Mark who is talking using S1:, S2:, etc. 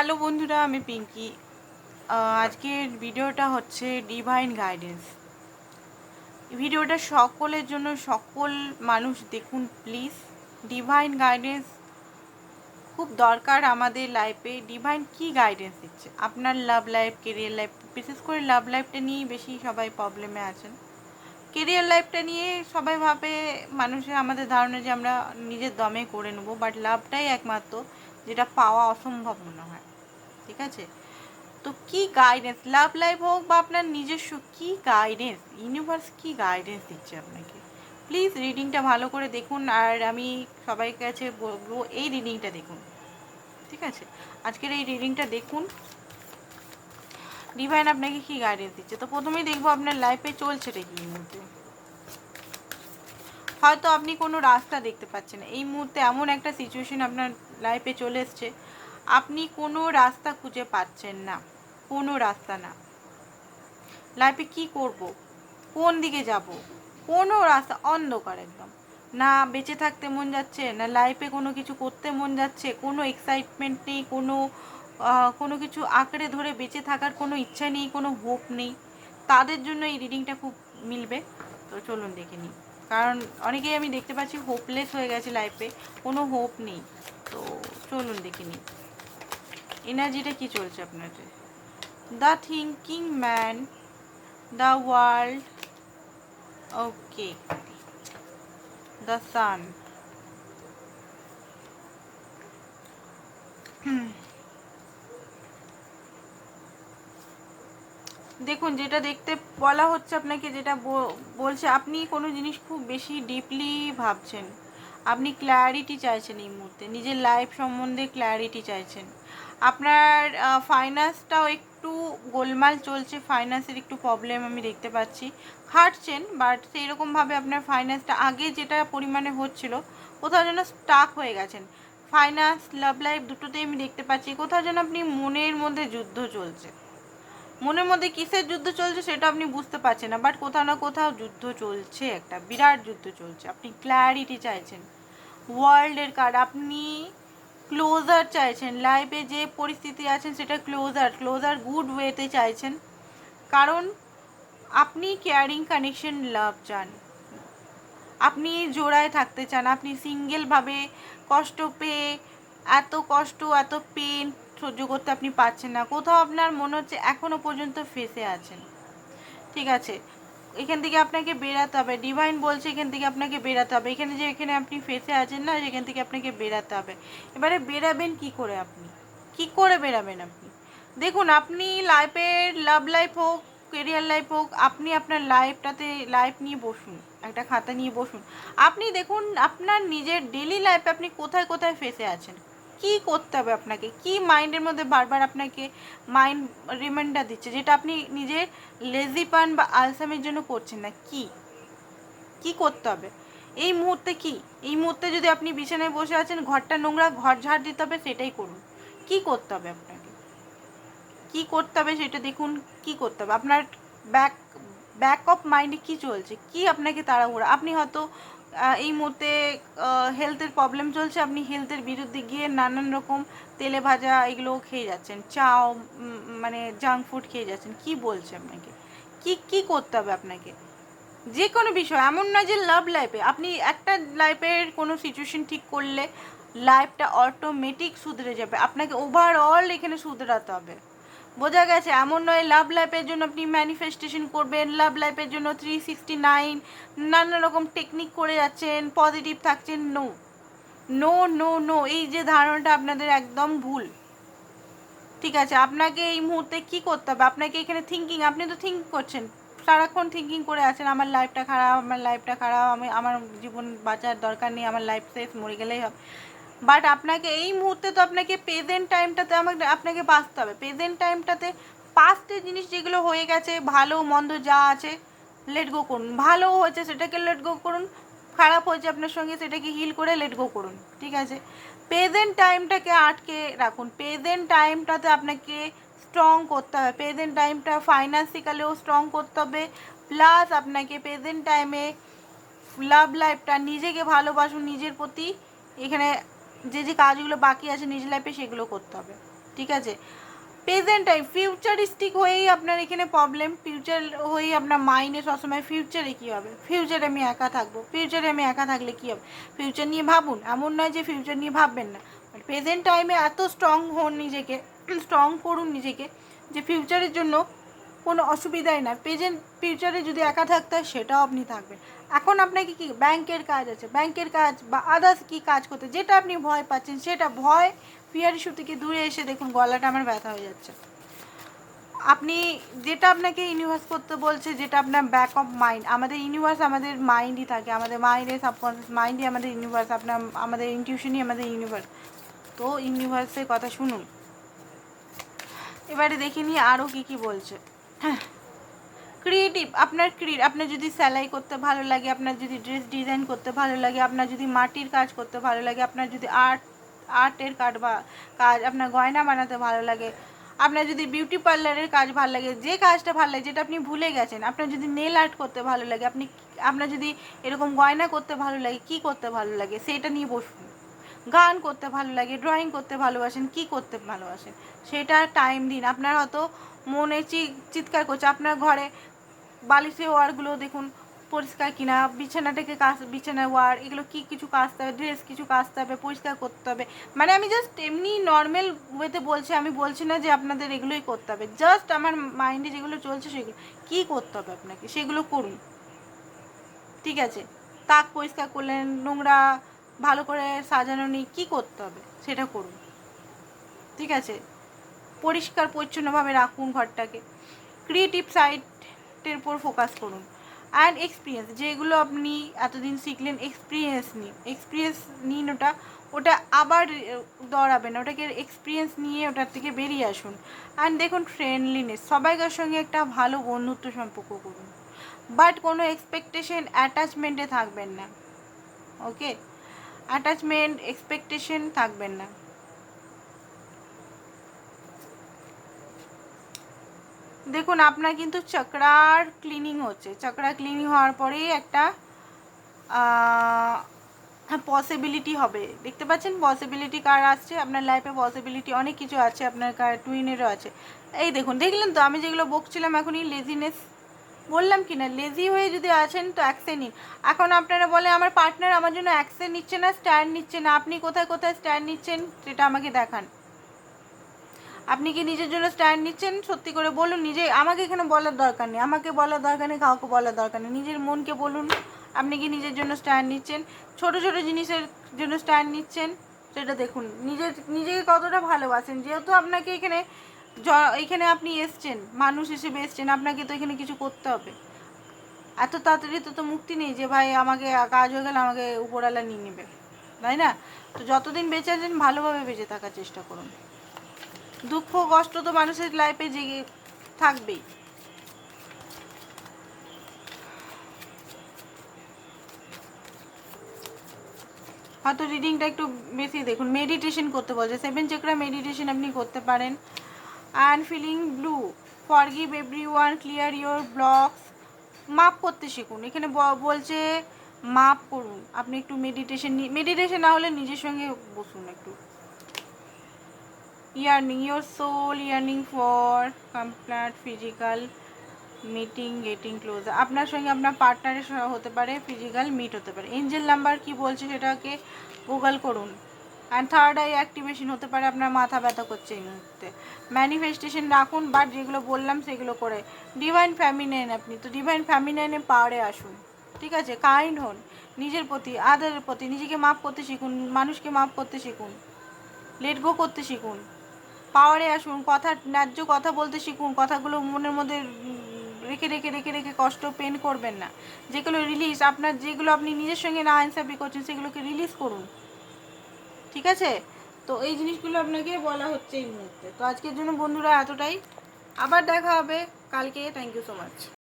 S1: Hello বন্ধুরা, আমি পিঙ্কি। আজকের ভিডিওটা হচ্ছে ডিভাইন গাইডেন্স ভিডিওটা সকলের জন্য, সকল মানুষ দেখুন প্লিজ ডিভাইন গাইডেন্স খুব দরকার আমাদের লাইফে ডিভাইন কি গাইডেন্স দিচ্ছে? আপনার লাভ লাইফ কেরিয়ার লাইফ বিশেষ করে লাভ লাইফটা নিয়েই বেশি সবাই প্রবলেমে আছেন। কেরিয়ার লাইফটা নিয়ে সবাই ভাবে, মানুষের আমাদের ধারণা যে আমরা নিজের দমে করে নেব বাট লাভটাই একমাত্র, যেটা পাওয়া অসম্ভব মনে হয়। ঠিক আছে? তো কি গাইডেন্স লাভ লাইফ হোক বা আপনার নিজস্ব কি গাইডেন্স ইউনিভার্স কি গাইডেন্স দিচ্ছে আপনাকে? প্লিজ রিডিংটা ভালো করে দেখুন আর আমি সবাই কাছে বলব এই রিডিংটা দেখুন। ঠিক আছে? আজকের এই রিডিংটা দেখুন। ডিভাইন আপনাকে কি গাইডেন্স দিচ্ছে? তো প্রথমেই দেখব আপনার লাইফে চলছে রে কি এই মুহূর্তে? হয়তো আপনি কোনো রাস্তা দেখতে পাচ্ছেন এই মুহূর্তে এমন একটা সিচুয়েশন আপনার লাইফে চলে এসছে। আপনি কোনো রাস্তা খুঁজে পাচ্ছেন না। কোনো রাস্তা না। লাইফে কি করব? কোন দিকে যাব? কোনো রাস্তা অন্ধকার একদম। না বেঁচে থাকতে মন যাচ্ছে, না লাইফে কোনো কিছু করতে মন যাচ্ছে, কোনো এক্সাইটমেন্ট নেই, কোনো কোনো কিছু আঁকড়ে ধরে বেঁচে থাকার কোনো ইচ্ছা নেই, কোনো হোপ নেই। তাদের জন্য এই রিডিংটা খুব মিলবে। তো চলুন দেখে নিই। কারণ অনেকেই আমি দেখতে পাচ্ছি হোপলেস হয়ে গেছে লাইফে কোনো হোপ নেই। তো চলুন দেখে নিই। এনার্জিটা কি চলছে আপনাদের the thinking man the world okay the sun দেখুন, যেটা দেখতে বলা হচ্ছে আপনাকে, যেটা বলছে, আপনি কোনো জিনিস খুব বেশি ডিপলি ভাবছেন। আপনি ক্ল্যারিটি চাইছেন এই মুহূর্তে। নিজের লাইফ সম্বন্ধে ক্ল্যারিটি চাইছেন। আপনার ফাইন্যান্সটাও একটু গোলমাল চলছে ফাইন্যান্সের একটু প্রবলেম আমি দেখতে পাচ্ছি। খাটছেন বাট সেই রকমভাবে আপনার ফাইন্যান্সটা আগে যেটা পরিমাণে হচ্ছিল, কোথাও যেন স্টাক হয়ে গেছেন। ফাইন্যান্স লাভ লাইফ দুটোতেই আমি দেখতে পাচ্ছি, কোথাও যেন আপনি মনের মধ্যে যুদ্ধ চলছে। মনের মধ্যে কিসের যুদ্ধ চলছে সেটা আপনি বুঝতে পারছেন না বাট কোথাও না কোথাও যুদ্ধ চলছে, একটা বিরাট যুদ্ধ চলছে। আপনি ক্ল্যারিটি চাইছেন। ওয়ার্ল্ডের কার্ড আপনি ক্লোজার চাইছেন লাইফে যে পরিস্থিতি আছেন সেটা ক্লোজার ক্লোজার গুড ওয়েতে চাইছেন। কারণ আপনি কেয়ারিং কানেকশন লাভ চান। আপনি জোড়ায় থাকতে চান, আপনি সিঙ্গেলভাবে কষ্ট পেয়ে, এত কষ্ট, এত পেন সহ্য করতে আপনি পারছেন না। কোথাও আপনার মনে হচ্ছে এখনও পর্যন্ত ফেসে আছেন। ঠিক আছে এখান থেকে আপনাকে বেরাতে হবে। ডিভাইন বলছে এখান থেকে আপনাকে বেরাতে হবে। এখানে যে এখানে আপনি ফেসে আছেন না, সেখান থেকে আপনাকে বেরাতে হবে। এবারে বেরাবেন কি করে আপনি? কি করে বেরাবেন আপনি? দেখুন, আপনি লাইফের লাভ লাইফ হোক কেরিয়ার লাইফ হোক, আপনি আপনার লাইফটাতে লাইফ নিয়ে বসুন। একটা খাতা নিয়ে বসুন। আপনি দেখুন, আপনার নিজের ডেলি লাইফে আপনি কোথায় কোথায় ফেসে আছেন? কি করতে হবে আপনাকে? কি মাইন্ডের মধ্যে বারবার আপনাকে মাইন্ড রিমাইন্ডার দিচ্ছে? যেটা আপনি নিজের লেজি পান বা আলসামের জন্য করছেন না, কি? কি করতে হবে? এই মুহূর্তে কি? এই মুহূর্তে যদি আপনি বিছানায় বসে আছেন, ঘরটা নোংরা, ঘর ঝাড় দিতে হবে, সেটাই করুন। কি করতে হবে আপনাকে? কি করতে হবে সেটা দেখুন, কি করতে হবে? আপনার ব্যাক ব্যাক অফ মাইন্ডে কি চলছে? কি আপনাকে তাড়াহুড়া? আপনি হয়তো এই মুহূর্তে হেলথের প্রবলেম চলছে। আপনি হেলথের বিরুদ্ধে গিয়ে নানান রকম তেলে ভাজা এগুলো খেয়ে যাচ্ছেন। চাও মানে জাঙ্ক ফুড খেয়ে যাচ্ছেন। কি বলছে আপনাকে? কি কি করতে হবে আপনাকে? যে কোনো বিষয়, এমন না যে লাভ লাইফে আপনি একটা লাইফের কোনো সিচুয়েশন ঠিক করলে লাইফটা অটোমেটিক সুধরে যাবে। আপনাকে ওভারঅল এখানে সুধরাতে হবে। বোঝা গেছে, এমন নয় লাভ লাইফের জন্য আপনি ম্যানিফেস্টেশন করবেন লাভ লাইফের জন্য থ্রি সিক্সটি নাইন নানা রকম টেকনিক করে যাচ্ছেন পজিটিভ থাকছেন নো নো নো নো এই যে ধারণাটা আপনাদের একদম ভুল। ঠিক আছে, আপনাকে এই মুহূর্তে কি করতে হবে? আপনাকে এখানে থিঙ্কিং আপনি তো থিঙ্ক করছেন। সারাক্ষণ থিঙ্কিং করে আছেন, আমার লাইফটা খারাপ, আমার লাইফটা খারাপ, আমি, আমার জীবন বাঁচার দরকার নেই, আমার লাইফ শেষ মরে গেলেই হবে। বাট আপনাকে এই মুহূর্তে তো আপনাকে প্রেজেন্ট টাইমটাতে আমাকে, আপনাকে বাঁচতে হবে। প্রেজেন্ট টাইমটাতে পাস্টের জিনিস যেগুলো হয়ে গেছে, ভালো মন্দ যা আছে লেট গো করুন। ভালো হয়েছে সেটাকে লেট গো করুন, খারাপ হয়েছে আপনার সঙ্গে সেটাকে হিল করে লেট গো করুন, ঠিক আছে? প্রেজেন্ট টাইমটাকে আটকে রাখুন। প্রেজেন্ট টাইমটাতে আপনাকে স্ট্রং করতে হবে। প্রেজেন্ট টাইমটা ফাইন্যান্সিক্যালিও স্ট্রং করতে হবে। প্লাস আপনাকে প্রেজেন্ট টাইমে লাভ লাইফটা নিজেকে ভালোবাসুন, নিজের প্রতি। এখানে যে যে কাজগুলো বাকি আছে নিজ লাইফে সেগুলো করতে হবে, ঠিক আছে? প্রেজেন্ট টাইম ফিউচারিস্টিক হয়েই আপনার এখানে প্রবলেম ফিউচার হয়েই আপনার মাইন্ডে সবসময় ফিউচারে কী হবে? ফিউচারে আমি একা থাকব ফিউচারে আমি একা থাকলে কী হবে? ফিউচার নিয়ে ভাবুন, এমন নয় যে ফিউচার নিয়ে ভাববেন না। বাট প্রেজেন্ট টাইমে এত স্ট্রং হন নিজেকে স্ট্রং করুন নিজেকে, যে ফিউচারের জন্য কোনো অসুবিধাই না। প্রেজেন্ট ফিউচারে যদি একা থাকতে হয়, সেটাও আপনি থাকবেন। এখন আপনাকে কি ব্যাংকের কাজ আছে? ব্যাংকের কাজ বা আদার্স কি কাজ করতে? যেটা আপনি ভয় পাচ্ছেন, সেটা ভয় ফিয়ার ইস্যু থেকে দূরে এসে দেখুন, গলাটা আমার ব্যথা হয়ে যাচ্ছে। আপনি যেটা আপনাকে ইউনিভার্স করতে বলছে, যেটা আপনার ব্যাক অফ মাইন্ড আমাদের ইউনিভার্স আমাদের মাইন্ডই থাকে, আমাদের মাইন্ডে সাবকনসিয়াস মাইন্ডই আমাদের ইউনিভার্স আপনার, আমাদের ইনটিউশনই আমাদের ইউনিভার্স তো ইউনিভার্সের কথা শুনুন। এবারে দেখে নিয়ে আরও কী কী বলছে। ক্রিয়েটিভ আপনার ক্রিয়েট আপনার যদি সেলাই করতে ভালো লাগে, আপনার যদি ড্রেস ডিজাইন করতে ভালো লাগে, আপনার যদি মাটির কাজ করতে ভালো লাগে, আপনার যদি আর্ট আর্টের কাজ বা কাজ, আপনার গয়না বানাতে ভালো লাগে, আপনার যদি বিউটি পার্লারের কাজ ভালো লাগে, যে কাজটা ভালো লাগে, যেটা আপনি ভুলে গেছেন, আপনার যদি নেল আর্ট করতে ভালো লাগে, আপনি আপনার যদি এরকম গয়না করতে ভালো লাগে, কি করতে ভালো লাগে, সেটা নিয়ে বসুন। গান করতে ভালো লাগে ড্রয়িং করতে ভালোবাসেন, কি করতে ভালোবাসেন? সেটা টাইম দিন। আপনার হয়তো মনে চি- চিৎকার করছে। আপনার ঘরে বালিশে ওয়ারগুলো দেখুন, পরিষ্কার কিনা বিছানাটাকে কাজ বিছানার ওয়ার এগুলো কি কিছু কাচতে হবে ড্রেস কিছু কাচতে হবে, পরিষ্কার করতে হবে। মানে আমি জাস্ট এমনি নর্মাল ওয়েতে বলছি, আমি বলছি না যে আপনাদের এগুলোই করতে হবে। জাস্ট আমার মাইন্ডে যেগুলো চলছে সেগুলো। কী করতে হবে আপনাকে? সেগুলো করুন। ঠিক আছে? তাক পরিষ্কার করলেন, নোংরা ভালো করে সাজানো নেই, কী করতে হবে? সেটা করুন। ঠিক আছে? পরিষ্কার, পরিচ্ছন্নভাবে রাখুন ঘরটাকে। ক্রিয়েটিভ সাইটের উপর ফোকাস করুন। অ্যান্ড এক্সপিরিয়েন্স যেগুলো আপনি এতদিন শিখলেন এক্সপিরিয়েন্স নিন। এক্সপিরিয়েন্স নিন ওটা ওটা আবার দৌড়াবেন, ওটাকে এক্সপিরিয়েন্স নিয়ে ওটার থেকে বেরিয়ে আসুন। অ্যান্ড দেখুন ফ্রেন্ডলিনেস সবাইকার সঙ্গে একটা ভালো বন্ধুত্ব সম্পর্ক করুন। বাট কোনো এক্সপেকটেশন অ্যাটাচমেন্টে থাকবেন না। ওকে অ্যাটাচমেন্ট এক্সপেকটেশন থাকবেন না। দেখুন, আপনার কিন্তু চক্রার ক্লিনিং হচ্ছে। চক্রা ক্লিনিং হওয়ার পরেই একটা পসিবিলিটি হবে। দেখতে পাচ্ছেন? পসিবিলিটি কার আসছে? আপনার লাইফে পসিবিলিটি অনেক কিছু আছে। আপনার কার টুইনেরও আছে। এই দেখুন, দেখলেন তো? আমি যেগুলো বকছিলাম এখনই লেজিনেস বললাম কি না লেজি হয়ে যদি আছেন তো অ্যাকশন নিন। এখন আপনারা বলে আমার পার্টনার আমার জন্য অ্যাকশন নিচ্ছে না স্ট্যান্ড নিচ্ছে না, আপনি কোথায় কোথায় স্ট্যান্ড নিচ্ছেন সেটা আমাকে দেখান। আপনি কি নিজের জন্য স্ট্যান্ড নিচ্ছেন? সত্যি করে বলুন, নিজে, আমাকে এখানে বলার দরকার নেই, আমাকে বলার দরকার নেই, কাউকে বলার দরকার নেই, নিজের মনকে বলুন, আপনি কি নিজের জন্য স্ট্যান্ড নিচ্ছেন? ছোট ছোট জিনিসের জন্য স্ট্যান্ড নিচ্ছেন, সেটা দেখুন, নিজের, নিজেকে কতটা ভালোবাসেন, যেহেতু আপনাকে এখানে এখানে আপনি এসছেন, মানুষ হিসেবে এসছেন আপনাকে তো এখানে কিছু করতে হবে। এত তাড়াতাড়ি তো তো মুক্তি নেই যে ভাই আমাকে কাজ হয়ে গেলে, আমাকে উপরওয়ালা নিয়ে নেবে, তাই না? তো যতদিন বেঁচে আছেন, ভালোভাবে বেঁচে থাকার চেষ্টা করুন। দুঃখ, কষ্ট তো মানুষের লাইফে জেগে থাকবেই। হয়তো রিডিংটা একটু বেশি দেখুন। মেডিটেশন করতে বলছে। সেভেন চক্রা মেডিটেশন আপনি করতে পারেন। And feeling blue forgive everyone clear your blocks মাপ করতে শিখুন। এখানে বলছে মাপ করুন। আপনি একটু মেডিটেশন মেডিটেশন না হলে নিজের সঙ্গে বসুন একটু। Yearning your soul, yearning for complete physical meeting getting close আপনার সঙ্গে আপনার পার্টনারের হতে পারে ফিজিক্যাল মিট হতে পারে। এঞ্জেল নাম্বার কি বলছে সেটাকে গুগল করুন। অ্যান্ড থার্ড আই অ্যাক্টিভেশন হতে পারে, আপনার মাথা ব্যথা করছে এই মুহূর্তে। ম্যানিফেস্টেশন রাখুন বাট যেগুলো বললাম সেগুলো করে। ডিভাইন ফ্যামিনাইন আপনি, তো ডিভাইন ফ্যামিনাইনে পাওয়ারে আসুন। ঠিক আছে? কাইন্ড হন, নিজের প্রতি আদারের প্রতি, নিজেকে মাফ করতে শিখুন, মানুষকে মাফ করতে শিখুন। লেট গো করতে শিখুন। পাওয়ারে আসুন, কথা, ন্যায্য কথা বলতে শিখুন, কথাগুলো মনের মধ্যে রেখে রেখে রেখে রেখে কষ্ট পেন করবেন না। যেগুলো রিলিজ আপনার যেগুলো আপনি নিজের সঙ্গে না আনসাবি করছেন, সেগুলোকে রিলিজ করুন। ঠিক আছে? তো এই জিনিসগুলো আপনাকে বলা হচ্ছে এই মুহূর্তে। তো আজকের জন্য বন্ধুরা এতটাই। আবার দেখা হবে কালকে। Thank you so much